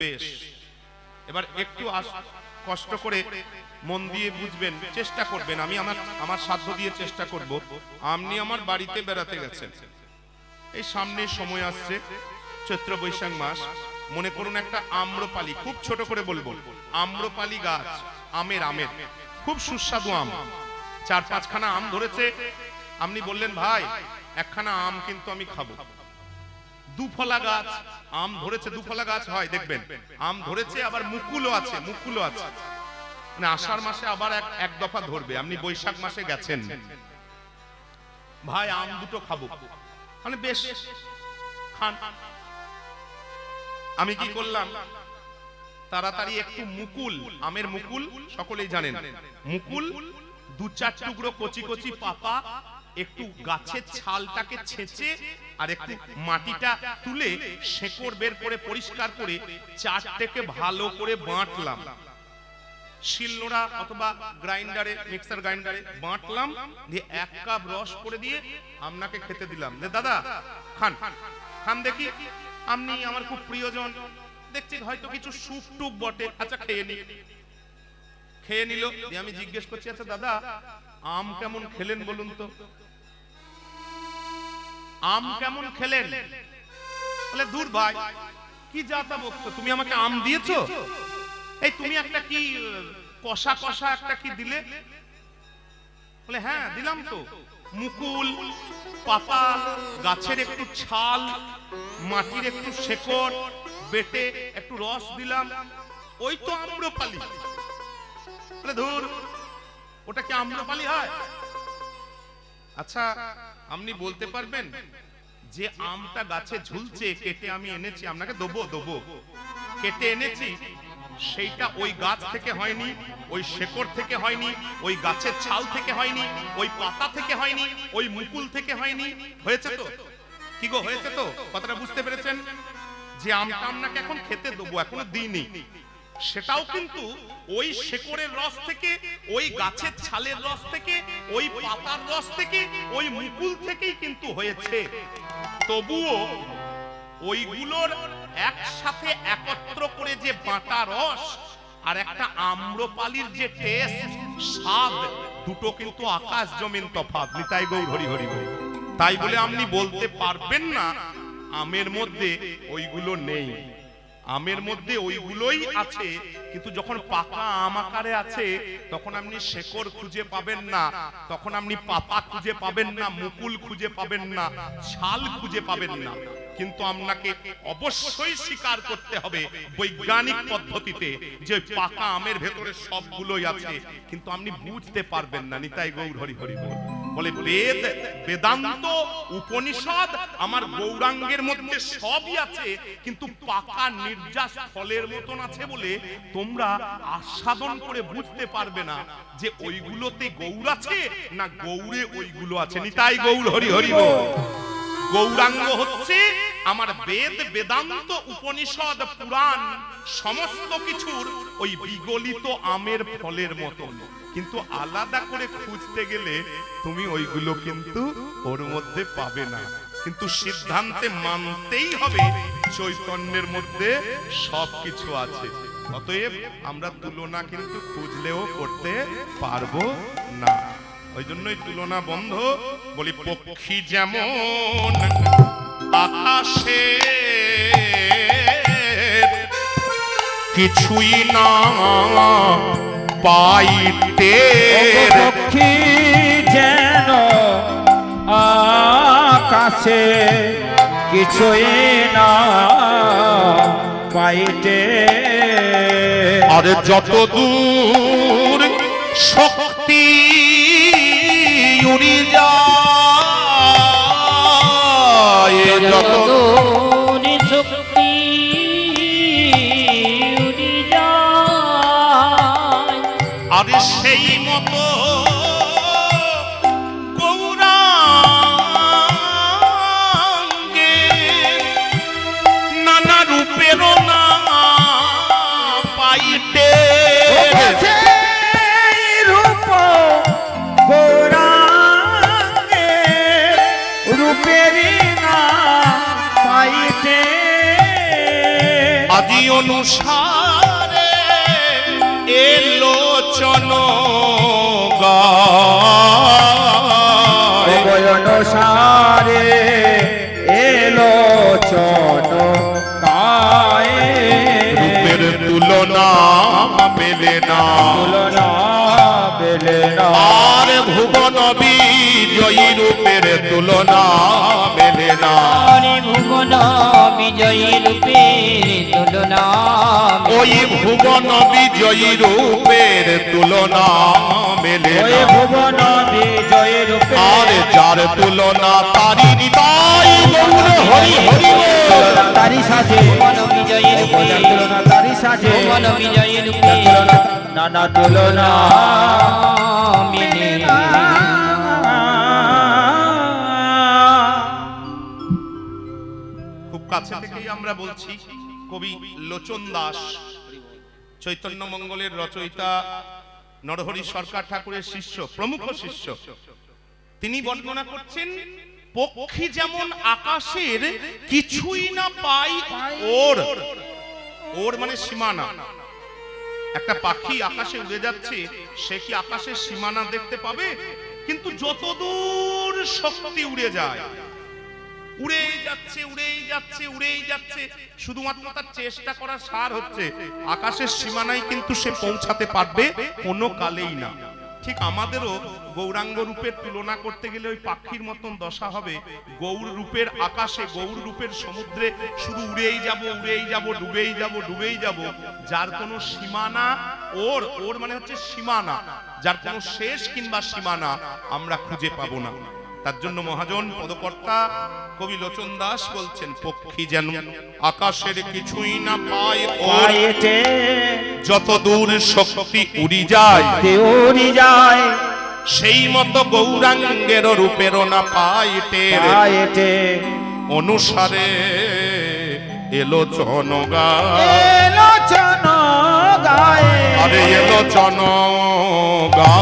বেশ। এবার একটু কষ্ট করে মন দিয়ে বুঝবেন, চেষ্টা করবেন। আমি আমার আমার সাধ্য দিয়ে চেষ্টা করব। আপনি আমার বাড়িতে বেড়াতে গেছেন। এই সামনে সময় আসছে, চৈত্র বৈশাখ মাস। মনে করুন একটা আম্রপালি, খুব ছোট করে বলব। আম্রপালি গাছ, আমের আমের। খুব সুস্বাদু আম। চার পাঁচখানা আম ধরেছে। আপনি বললেন, ভাই, একখানা আম কিন্তু আমি খাব। দুফলা গাছ, আম ধরেছে, দুফলা গাছ হয়, দেখবেন। আম ধরেছে, আবার মুকুলও আছে মুকুলও আছে। মানে আষাঢ় মাসে আবার এক এক দফা ধরবে, আপনি বৈশাখ মাসে গেছেন। ভাই, আম দুটো খাব। মানে বেশ, খান। আমি কি করলাম? তাড়াতাড়ি একটু মুকুল, আমের মুকুল, সকলেই জানেন। মুকুল, দু চার টুকরো কচি কচি পাতা একটু গাছের ছালটাকে ছেঁচে আর একটু মাটিটা তুলে শেকড় বের করে পরিষ্কার করে চারটেকে ভালো করে বাঁটলাম। শিলনোড়া অথবা গ্রাইন্ডারে, মিক্সার গ্রাইন্ডারে বাঁটলাম, দিয়ে এক কাপ রস করে দিয়ে আপনাকে খেতে দিলাম। দাদা, খান খান দেখি, আপনি আমার খুব প্রিয়জন। দেখছি হয়তো কিছু সুপ টুপ বটে। আচ্ছা খেয়ে নি। খেয়ে নিল, দিয়ে আমি জিজ্ঞেস করছি আচ্ছা দাদা, আম কেমন খেলেন বলুন তো? আম কেমন খেলেন? বলে, দূর ভাই, কি যাতা বকছো? তুমি আমাকে আম দিয়েছ? এই তুমি একটা কি, কষা কষা একটা কি দিলে? বলে হ্যাঁ দিলাম তো। মুকুল, পাতা, গাছের একটু ছাল, মাটির একটু শেকড়, বেটে একটু রস দিলাম। ওই তো আম্রপালি। বলে, ধুর, ওটা কি আম্রপালি হয়? আচ্ছা আপনি বলতে পারবেন যে আমটা গাছে ঝুলছে, কেটে আমি এনেছি, আপনাকে দেবো দেবো। কেটে এনেছি, সেইটা ওই গাছ থেকে হয়নি, ওই শেকড় থেকে হয়নি, ওই গাছের ছাল থেকে হয়নি, ওই পাতা থেকে হয়নি, ওই মুকুল থেকে হয়নি। হয়েছে তো? কি গো, হয়েছে তো? কথাটা বুঝতে পেরেছেন? যে আমটা আপনাকে এখন খেতে দেবো, এখনও দিইনি। সেটাও কিন্তু ওই শেকড়ের রস থেকে, ওই গাছের ছালের রস থেকে, ওই পাতার রস থেকে, ওই মুকুল থেকেই কিন্তু হয়েছে। তবুও ওইগুলোর একসাথে একত্র করে যে বাটা রস আর একটা আম্রপালির যে টেস্ট, স্বাদ, দুটো কিন্তু আকাশ জমিন তফাৎ। নিতাই গৌর হরি হরি হরি। তাই বলে আপনি বলতে পারবেন না, আমের মধ্যে ওইগুলো নেই। আমের মধ্যে ওইগুলোই আছে। কিন্তু যখন পাকা আম আকারে আছে তখন আপনি শেকড় খুঁজে পাবেন না। তখন আপনি পাতা খুঁজে পাবেন না মুকুল খুঁজে পাবেন না ছাল খুঁজে পাবেন না। কিন্তু আপনাকে অবশ্যই স্বীকার করতে হবে বৈজ্ঞানিক পদ্ধতিতে যে পাকা আমের ভেতরে সবগুলোই আছে। কিন্তু আপনি বুঝতে পারবেন না, নিতাই গৌর হরি হরি বল। বেদ, বেদান্ত, উপনিষদ আমার গৌরাঙ্গের মধ্যে সবই আছে, কিন্তু পাকা নির্যাস ফলের মতন আছে বলে তোমরা আস্বাদন করে বুঝতে পারবে না যে ওইগুলোতে গৌর আছে না গৌরে ওইগুলো আছে। নিতাই গৌর হরি হরি বল। গৌরাঙ্গ হচ্ছে আমার বেদ, বেদান্ত, উপনিষদ, পুরাণ, সমস্ত কিছুর ওই বিগলিত আমের ফলের মতন। কিন্তু আলাদা করে খুঁজতে গেলে তুমি ওইগুলো কিন্তু ওর মধ্যে পাবে না। কিন্তু সিদ্ধান্তে মানতেই হবে, চৈতন্যের মধ্যে সবকিছু আছে। অতএব আমরা তুলনা কিন্তু খুঁজলেও করতে পারব না। ওই জন্যই তুলনা বন্ধ। বলি পক্ষী যেমন আকাশে কিছুই না পাইতে পক্ষী যেন আকাশে কিছুই না পাইতে আর যত দূর শক্তি উড়ি যায় যত অনুসারে এলো চন অনুসারে এলো চন রূপের তুলনা মেলে না। তুলনা না। আর ভুবন বিজয়ী রূপের তুলনা মেলে না। ভুবন বিজয়ী রূপে তুলনা। ওই ভুবন বিজয়ী রূপের তুলনা মেলে ওই ভুবন বিজয় রূপে আর যার তুলনা তারি গৌর হরি হরি তারি সাজে। ভুবন বিজয়ী রূপে। যার তুলনা তারি সাজে। ভুবন বিজয়ী রূপে। নানা তুলনা মিলে খুব কাছে থেকেই আমরা বলছি। কবি লোচন দাস। চৈতন্য মঙ্গলের রচয়িতা নরহরি সরকার ঠাকুরের শিষ্য, প্রমুখ শিষ্য। তিনি বর্ণনা করছেন, পক্ষী যেমন আকাশের কিছুই না পাই ওর। ওর মানে সীমানা। একটা পাখি আকাশে উড়ে যাচ্ছে, সে কি আকাশের সীমানা দেখতে পাবে? কিন্তু যতদূর শক্তি উড়ে যায় উড়েই যাচ্ছে উড়েই যাচ্ছে উড়েই যাচ্ছে। শুধুমাত্র তার চেষ্টা করার সার হচ্ছে। আকাশের সীমানায় কিন্তু সে পৌঁছাতে পারবে কোনো কালেই না। ঠিক আমাদেরও গৌরাঙ্গ রূপের তুলনা করতে গেলে ওই পাখির মতন দশা হবে। গৌর রূপের আকাশে, গৌর রূপের সমুদ্রে শুধু উড়েই যাব উড়েই যাব, ডুবেই যাব ডুবেই যাব। যার কোনো সীমানা ওর ওর মানে হচ্ছে সীমানা। যার কোনো শেষ কিংবা সীমানা আমরা খুঁজে পাবো না। তার জন্য মহাজন পদকর্তা কবি লোচন দাস বলছেন পক্ষী যেন আকাশের কিছুই না পায় যত দূর শক্তি উড়ি যায় দেউরি যায় সেই মতো গৌরাঙ্গের রূপের না পায় টের অনুসারে এলো জনগা এলো জন গায়ে আরে এলো জনগা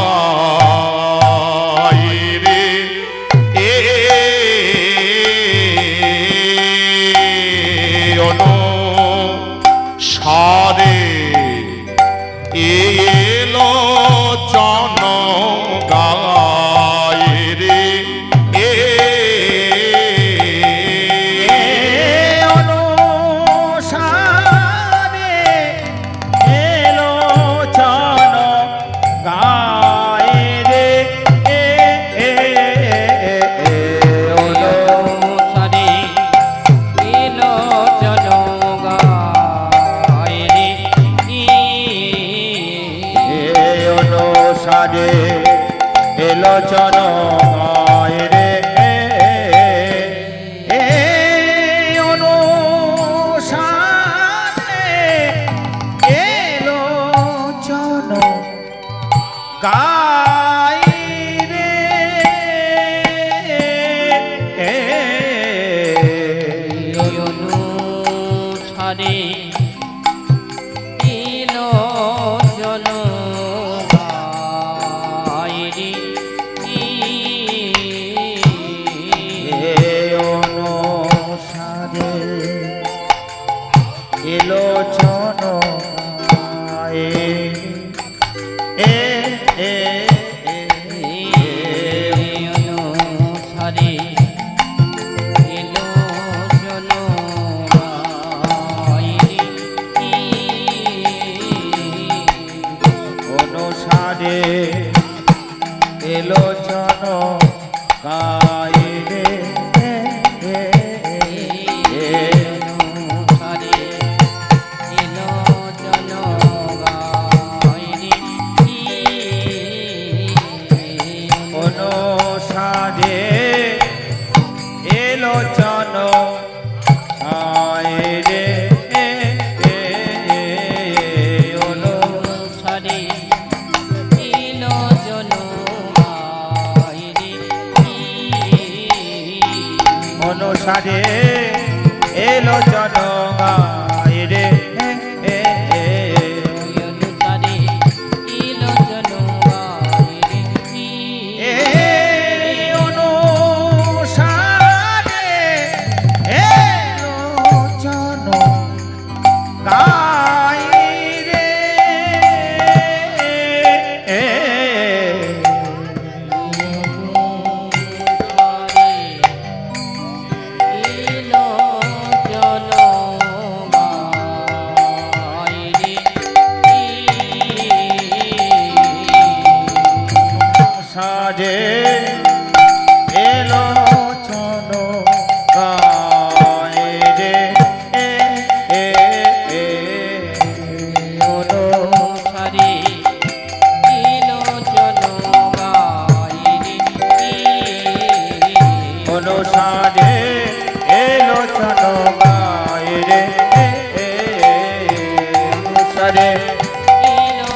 এলো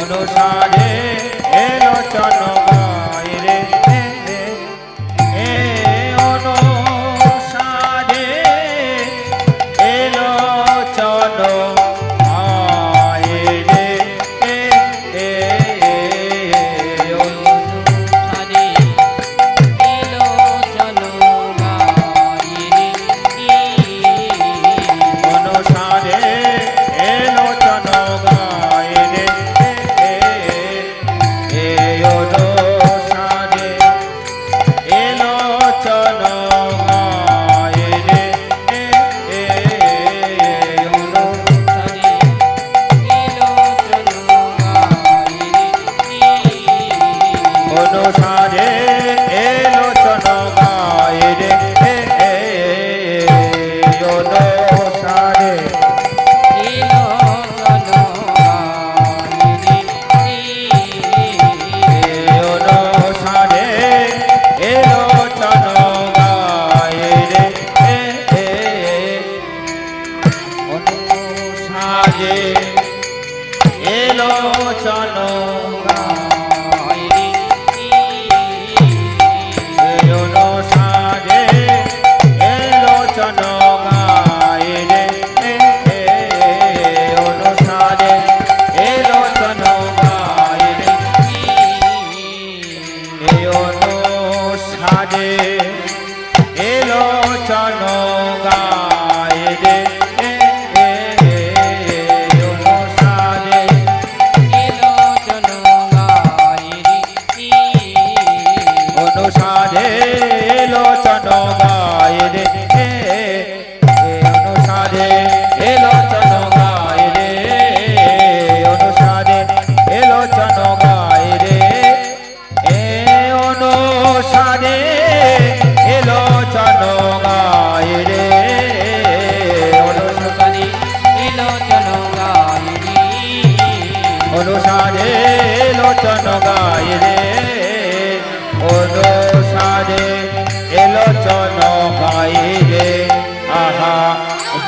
অনুসারে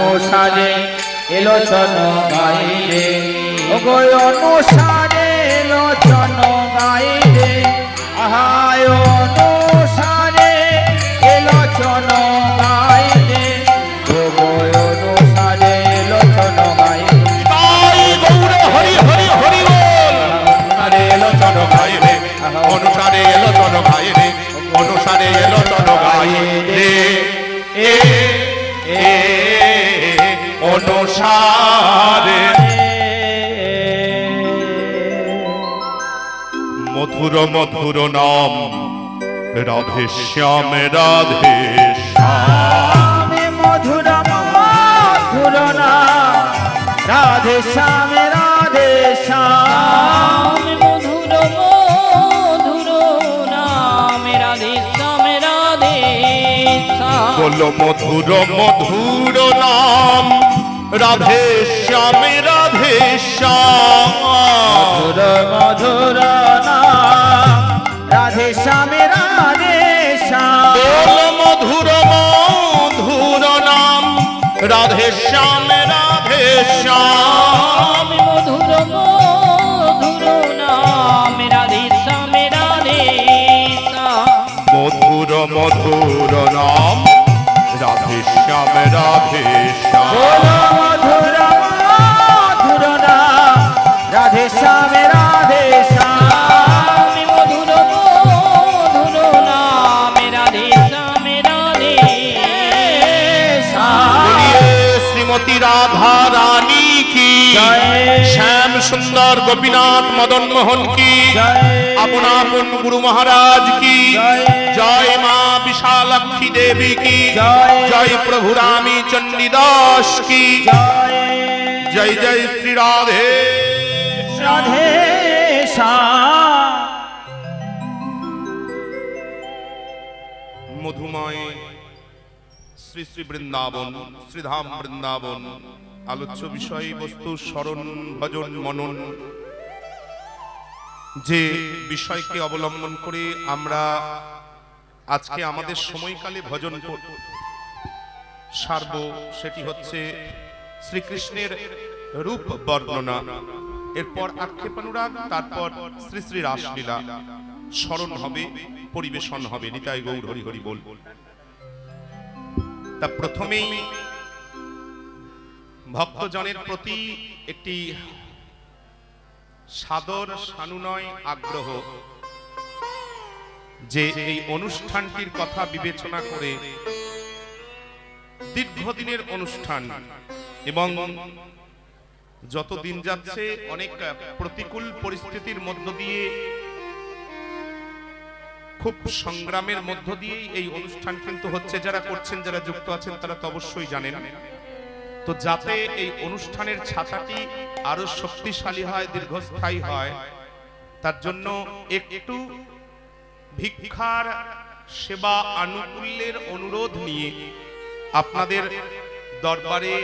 অনুসারে এলো চলো গায়ে রে ওগো অনুসারে, এলো চলো গায়ে রে আহা অনুসারে, এলো চলো গায়ে ওগো অনুসারে, এলো চলো গায়ে রে তাই গৌর, হরি হরি হরি অনুসারে, এলো চলো গায়ে অনুসারে, এলো চল গায়ে রে অনুসারে, এলো অনুসারে মধুর মধুর নাম। রাধে শ্যাম রাধে শ্যাম মধুর মধুর না রাধে শ্যাম রাধে শ্যাম। মধুর মধুর নাম। রাধে শ্যাম রাধে শ্যাম। বলো মধুর মধুর নাম। রাধে শ্যাম রাধে শ্যাম মধুর মধুর রাধে শ্যাম রাধে শ্যাম মধুর মধুর নাম। রাধে শ্যাম রাধে শ্যাম মধুর মধুর নাম। রাধে শ্যাম রাধে শ্যাম মধুর মধুর নাম। রাধে শ্যাম মধুর মধুর রাধে শ্যাম রাধে শ্যাম মধুর মধুর নাম রাধে শ্যাম রাধে রানী কি। সুন্দর গোপীনাথ মদন মোহন কি? আপন আপন গুরু মহারাজ কি? জয়। মা বিশালক্ষী দেবী কি? জয়। প্রভু রামী চণ্ডীদাস কি? জয়। জয় শ্রী রাধে। রাধে মধুময় শ্রী শ্রী বৃন্দাবন শ্রীধাম বৃন্দাবন আলোচ্য বিষয়বস্তু স্মরণ, ভজন, মনন। যে বিষয়কে অবলম্বন করে আমরা আজকে আমাদের সময়কালে ভজন সারব, সেটি হচ্ছে শ্রীকৃষ্ণের রূপ বর্ণনা। এরপর আক্ষেপানুরাগ, তারপর শ্রী শ্রী রাসলীলা। স্মরণ হবে, পরিবেশন হবে। নিতাই গৌর হরি হরি বল। তা প্রথমেই ভক্তজনের প্রতি একটি সাদর সানুনয় আগ্রহ যে এই অনুষ্ঠানটির কথা বিবেচনা করে দীর্ঘদিনের অনুষ্ঠান এবং যত দিন যাচ্ছে অনেক প্রতিকূল পরিস্থিতির মধ্য দিয়ে, খুব সংগ্রামের মধ্য দিয়েই এই অনুষ্ঠান কিন্তু হচ্ছে। যারা করছেন, যারা যুক্ত আছেন, তারা তো অবশ্যই জানেন। তো যাতে এই অনুষ্ঠানের ছাতাটি আরও শক্তিশালী হয়, দীর্ঘস্থায়ী হয়, তার জন্য একটু ভিক্ষার সেবা আনুকূল্যের অনুরোধ নিয়ে আপনাদের দরবারে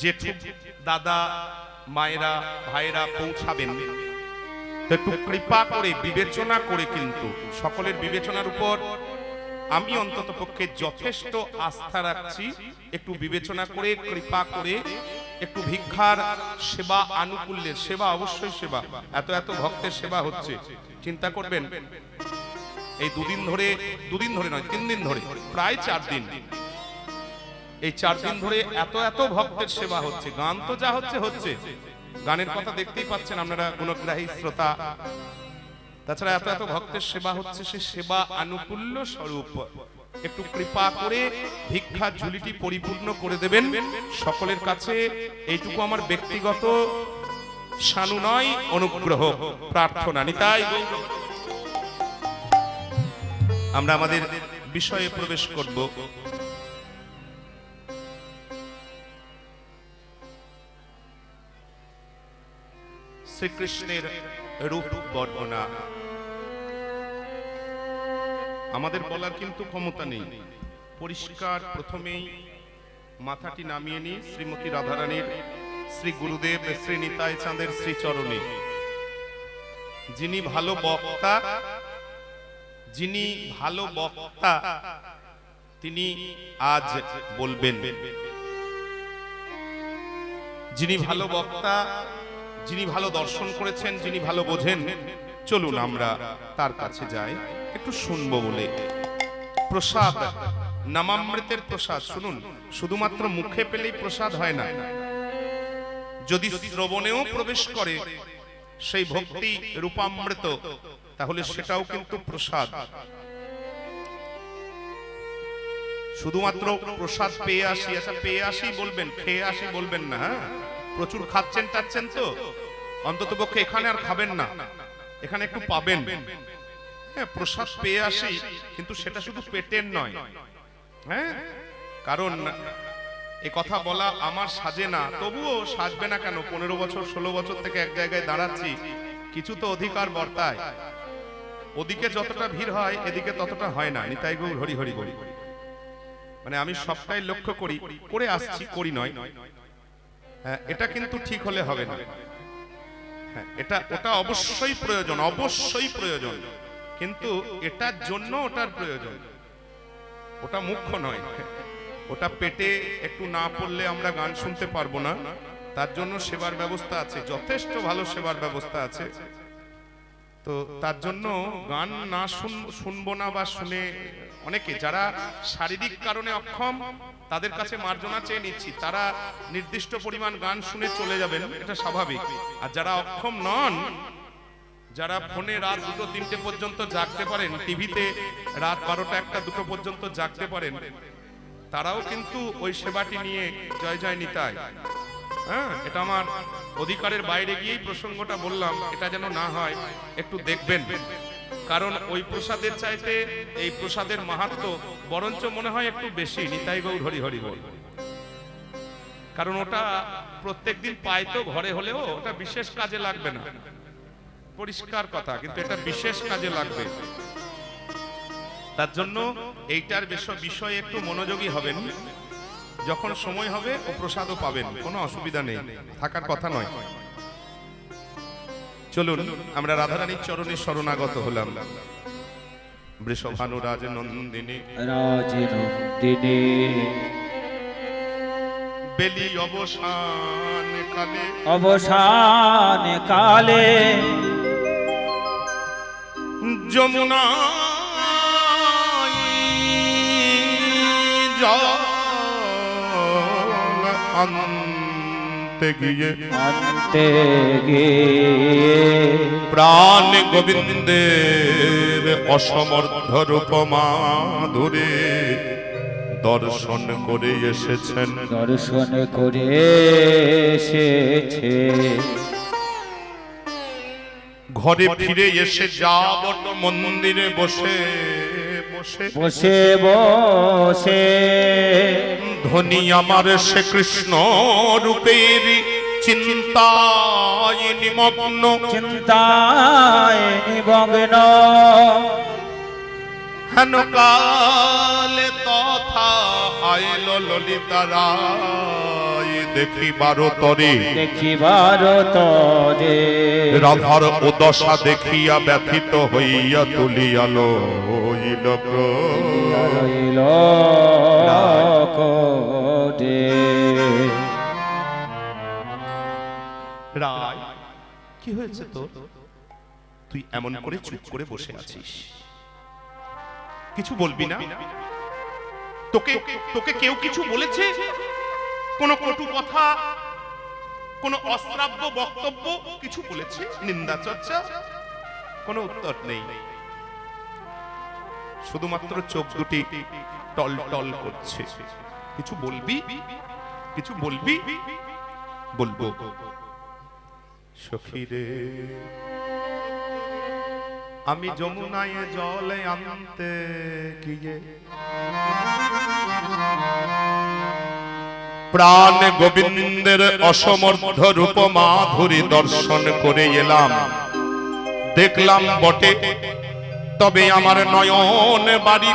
জেঠু দাদা, মায়েরা ভাইরা পৌঁছাবেন। একটু কৃপা করে বিবেচনা করে কিন্তু, সকলের বিবেচনার উপর আমি অন্তত পক্ষে যথেষ্ট আস্থা রাখছি, একটু বিবেচনা করে, কৃপা করে, একটু ভিক্ষার সেবা আনুকূল্যের সেবা, অবশ্যই সেবা, এত এত ভক্তের সেবা হচ্ছে। চিন্তা করবেন, এই দুদিন ধরে দুদিন ধরে নয়, তিন দিন ধরে, প্রায় চার দিন। এই চার দিন ধরে এত এত ভক্তের সেবা হচ্ছে, গান তো যা হচ্ছে হচ্ছে। গানের কথা দেখতেই পাচ্ছেন আপনারা, গুণগ্রাহী শ্রোতা। তাছাড়া এত এত ভক্তের সেবা হচ্ছে সে সেবা আনুকূল্য স্বরূপ। একটু কৃপা করে ভিক্ষা ঝুলিটি পরিপূর্ণ করে দেবেন। সকলের কাছে এইটুকু আমার ব্যক্তিগত সানুনয় অনুগ্রহ, প্রার্থনা। নিতাই। আমরা আমাদের বিষয়ে প্রবেশ করব। শ্রীকৃষ্ণের রূপ বর্ণনা। আমাদের বলার কিন্তু ক্ষমতা নেই। পরিষ্কার প্রথমেই মাথাটি নামিয়ে নিই শ্রীমতী রাধারানীর শ্রী গুরুদেব শ্রী নিতাই চাঁদের শ্রীচরণে। যিনি ভালো বক্তা, যিনি ভালো বক্তা, তিনি আজ বলবেন। যিনি ভালো বক্তা, যিনি ভালো দর্শন করেছেন, যিনি ভালো বোঝেন, চলুন আমরা তার কাছে যাই। একটু শুনব বলে। প্রসাদ, নামামৃতের প্রসাদ, শুনুন, শুধুমাত্র মুখে পেলেই প্রসাদ হয় না। যদি শ্রবণেও প্রবেশ করে সেই ভক্তি রূপামৃত, তাহলে সেটাও কিন্তু প্রসাদ। শুধুমাত্র প্রসাদ পেয়ে আসি আচ্ছা পেয়ে আসি বলবেন, খেয়ে আসি বলবেন না হ্যাঁ? প্রচুর খাচ্ছেন, টাচ্ছেন তো? অন্তত পক্ষে এখানে আর খাবেন না। এখানে একটু পাবেন। হ্যাঁ প্রসাদ পেয়ে আসি কিন্তু সেটা শুধু পেটের নয়। হ্যাঁ? কারণ এ কথা বলা আমার সাজে না তবুও সাজবে না কেন? পনেরো বছর ষোলো বছর থেকে এক জায়গায় দাঁড়াচ্ছি কিছু তো অধিকার বর্তায়। ওদিকে যতটা ভিড় হয় এদিকে ততটা হয় না। নিতাই গৌর হরি হরি বলি। মানে আমি সবটাই লক্ষ্য করি করে আসছি করি নয়। হ্যাঁ, এটা কিন্তু ঠিক হলে হবে না। হ্যাঁ, এটা ওটা অবশ্যই প্রয়োজন অবশ্যই প্রয়োজন। কিন্তু এটার জন্য ওটার প্রয়োজন। ওটা মুখ্য নয়। ওটা পেটে একটু না পড়লে আমরা গান শুনতে পারব না। তার জন্য সেবার ব্যবস্থা আছে, যথেষ্ট ভালো সেবার ব্যবস্থা আছে। তো তার জন্য গান না শুন- শুনব না বা শুনে অনেকে, যারা শারীরিক কারণে অক্ষম, তাদের কাছে মার্জনা চেয়ে নিচ্ছি। তারা নির্দিষ্ট পরিমাণ গান শুনে চলে যাবেন, এটা স্বাভাবিক। আর যারা অক্ষম নন যারা ফোনে রাত দুটো তিনটে পর্যন্ত জাগতে পারেন, টিভিতে রাত বারোটা একটা দুটো পর্যন্ত জাগতে পারেন, তারাও কিন্তু ওই সেবাটি নিয়ে জয় জয় নিতায় হ্যাঁ এটা আমার অধিকারের বাইরে গিয়েই প্রসঙ্গটা বললাম, এটা যেন না হয়, একটু দেখবেন। কারণ ওই প্রসাদের চাইতে এই প্রসাদের মাহাত্ম বরঞ্চ মনে হয় একটু বেশি, নিতাই গৌর হরি হরি বল। কারণ ওটা প্রত্যেকদিন পায় তো ঘরে হলেও, ওটা বিশেষ কাজে লাগবে না। পরিষ্কার কথা, কিন্তু এটা বিশেষ কাজে লাগবে। তার জন্য এইটার বিষয়ে একটু মনোযোগী হবেন। যখন সময় হবে, ও প্রসাদও পাবেন, কোনো অসুবিধা নেই, থাকার কথা নয়। চলুন, আমরা রাধারানীর চরণে শরণাগত হলাম। বৃষভানুরাজ নন্দিনী। রাজনন্দিনী বেলি অবসান কালে। অবসান কালে যমুনা আনতে গিয়ে অন্তে গিয়ে প্রাণ গোবিন্দের অসমর্থ রূপ মাধুরে দর্শন করে এসেছেন। দর্শন করে এসেছে। ঘরে ফিরে এসে যাবট মন্দিরে বসে বসে। বসে বসে। ধনী আমার সে কৃষ্ণ রূপের চিন্তায় নিমগ্ন। চিন্তায় নিমগ্ন। হেন কালে তথা আইল ললিতা রায়। দেখিবার তরে। দেখিবার তরে। রাধার উদশা দেখিয়া ব্যথিত হইয়া তুলিয়ালো হইল। রইল রায় কি হয়েছে তোর? তুই এমন করে চুপ করে বসে আছিস। কিছু বলবি না? তোকে তোকে কেউ কিছু বলেছে? কোন কটু কথা? কোন অশ্রাব্য বক্তব্য কিছু বলেছে? নিন্দা চর্চা? কোনো উত্তর নেই। শুধুমাত্র চোখ দুটি টল টল করছে। কিছু বলবি? কিছু বলবি? বলব। সখী রে আমি যমুনায় জলে আনতে গিয়ে প্রাণ গোবিন্দের অসমর্থ রূপ মাধুরী দর্শন করে এলাম। দেখলাম বটে, তবে আমার নয়ন বাড়ি